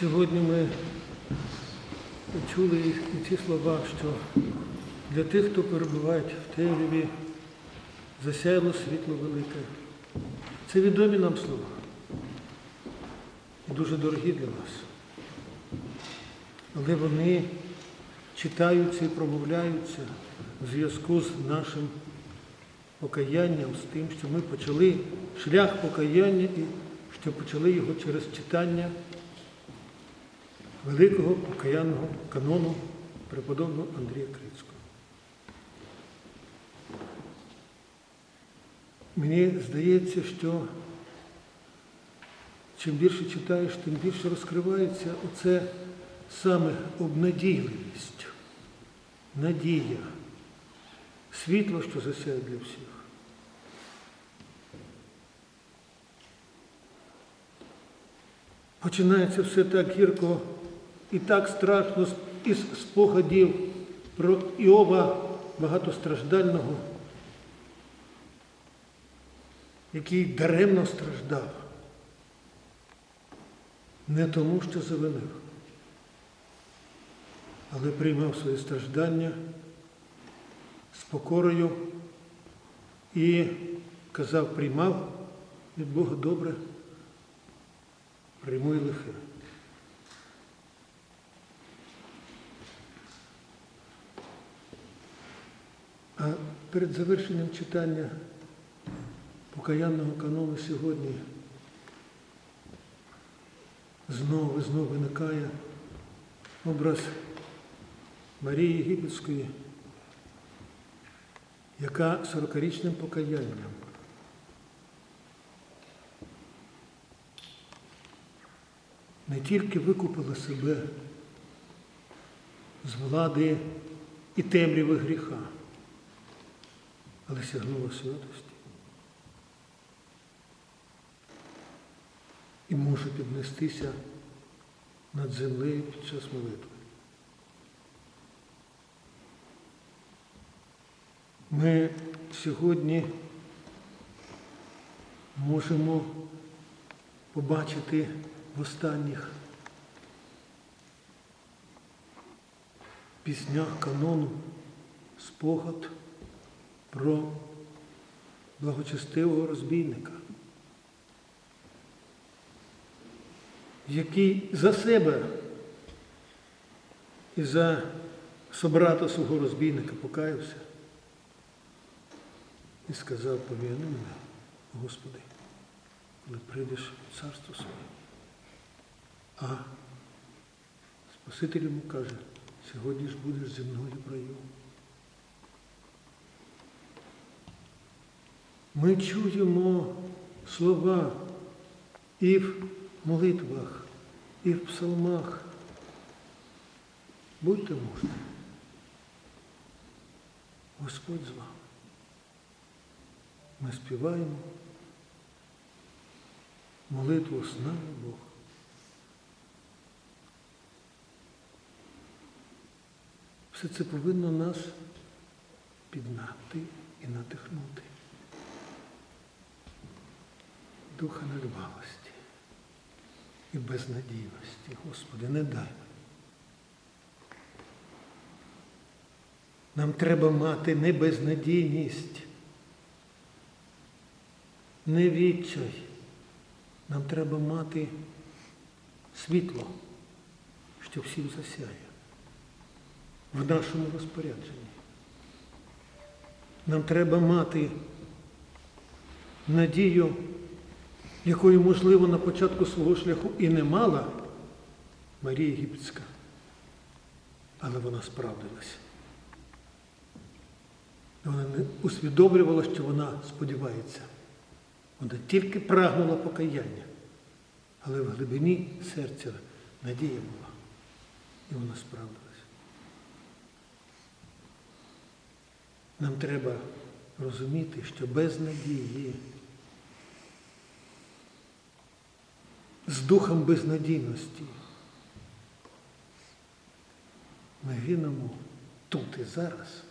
Сьогодні ми чули ці слова, що для тих, хто перебувають в темряві, засяяло світло велике. Це відомі нам слова і дуже дорогі для нас. Але вони читаються і промовляються в зв'язку з нашим покаянням, з тим, що ми почали шлях покаяння і що почали його через читання великого покаянного канону преподобного Андрія Крицького. Мені здається, що чим більше читаєш, тим більше розкривається оце саме обнадійливість, надія, світло, що засяє для всіх. Починається все так гірко і так страшно із спогадів про Іова багатостраждального, який даремно страждав. Не тому, що завинив, але приймав свої страждання з покорою і казав, приймав від Бога добре, прийму і лихе. А перед завершенням читання покаянного канону сьогодні знову і знову виникає образ Марії Єгипетської, яка 40-річним покаянням не тільки викупила себе з влади і темряви гріха, але сягнула святості. І може піднестися над землею під час молитви. Ми сьогодні можемо побачити в останніх піснях канону спогад про благочестивого розбійника, який за себе і за собрата свого розбійника покаявся і сказав, пом'яни мене, Господи, коли прийдеш в царство своє. А Спаситель йому каже, сьогодні ж будеш зі мною в. Ми чуємо слова і в молитвах, і в псалмах. Будьте мужні. Господь з вами. Ми співаємо молитву з нами Бог. Все це повинно нас піднати і надихнути. Духа недбалості і безнадійності. Господи, не дай. нам. Треба мати не безнадійність, не відчай. Нам треба мати світло, що всім засяє в нашому розпорядженні. Нам треба мати надію, якої, можливо, на початку свого шляху і не мала Марія Єгипетська, але вона справдилася. Вона не усвідомлювала, що вона сподівається. Вона тільки прагнула покаяння, але в глибині серця надія була. І вона справдилася. Нам треба розуміти, що без надії, з духом безнадійності. Ми гинемо тут і зараз.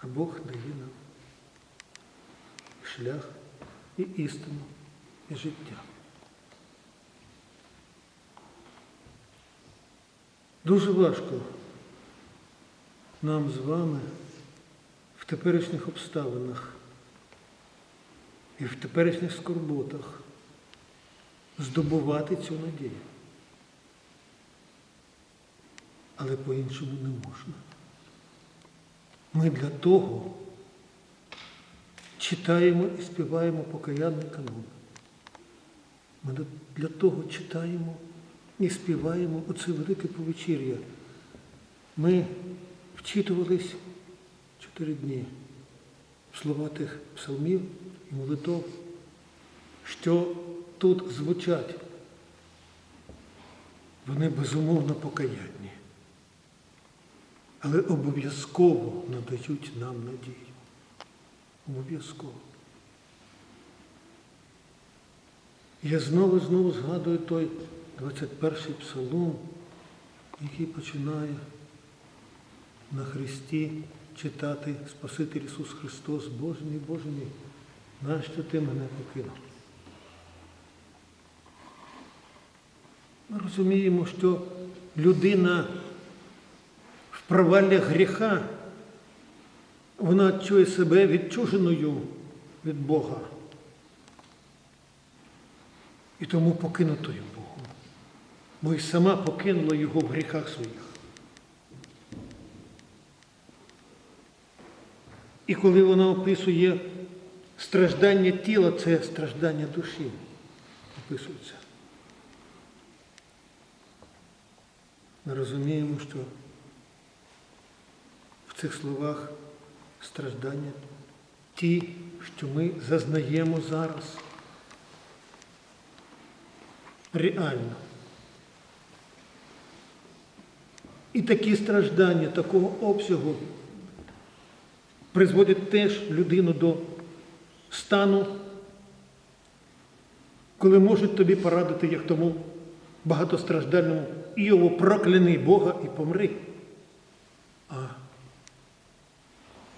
А Бог дає нам шлях і істину, і життя. Дуже важко нам з вами в теперішніх обставинах і в теперішніх скорботах здобувати цю надію. Але по-іншому не можна. Ми для того читаємо і співаємо покаянний канон. Ми для того читаємо і співаємо оце велике повечір'я. Ми вчитувались чотири дні слова тих псалмів і молитов, що тут звучать. Вони безумовно покаянні, але обов'язково надають нам надію. Обов'язково. Я знову знову згадую той 21-й псалом, який починає на Христі читати Спаситель Ісус Христос, Боже мій, Боже мій, нащо ти мене покинув? Ми розуміємо, що людина в проваллях гріха, вона чує себе відчуженою від Бога. І тому покинутою Богом. Бо й сама покинула його в гріхах своїх. І коли вона описує страждання тіла, це страждання душі. Описується. Ми розуміємо, що в цих словах страждання ті, що ми зазнаємо зараз. Реально. І такі страждання такого обсягу призводять теж людину до стану, коли можуть тобі порадити, як тому багатостраждальному Іову, прокляни Бога і помри. А,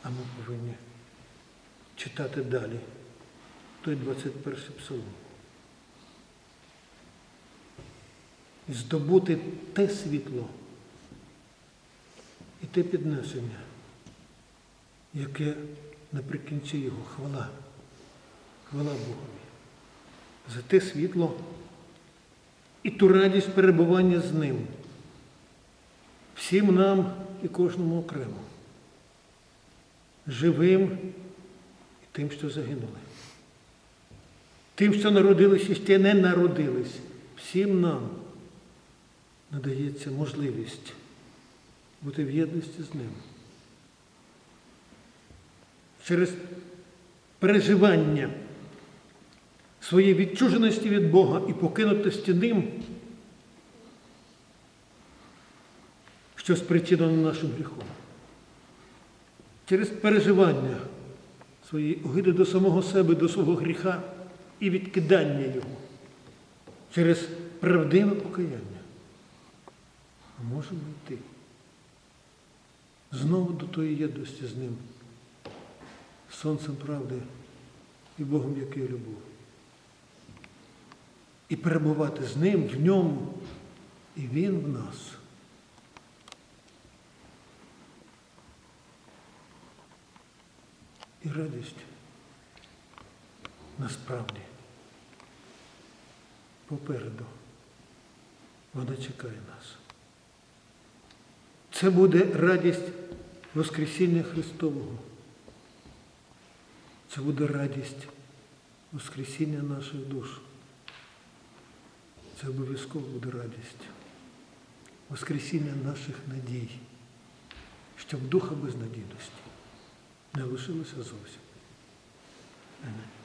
а ми повинні читати далі той 21 псалом. Здобути те світло і те піднесення, яке наприкінці його. Хвала, хвала Богові, за те світло і ту радість перебування з ним, всім нам і кожному окремо, живим і тим, що загинули, тим, що народились і ще не народились, всім нам надається можливість бути в єдності з ним. Через переживання своєї відчуженості від Бога і покинутості ним, що спричинено нашим гріхом. Через переживання своєї огиди до самого себе, до свого гріха і відкидання його, через правдиве покаяння. Можемо йти знову до тої єдності з ним, сонцем правди і Богом, який любов. І перебувати з ним в ньому, і він в нас. І радість насправді попереду. Вона чекає нас. Це буде радість Воскресіння Христового. Це буде радість Воскресіння наших душ. Це обов'язково буде радість. Воскресіння наших надій, щоб духа безнадійності не лишилося зовсім. Амінь.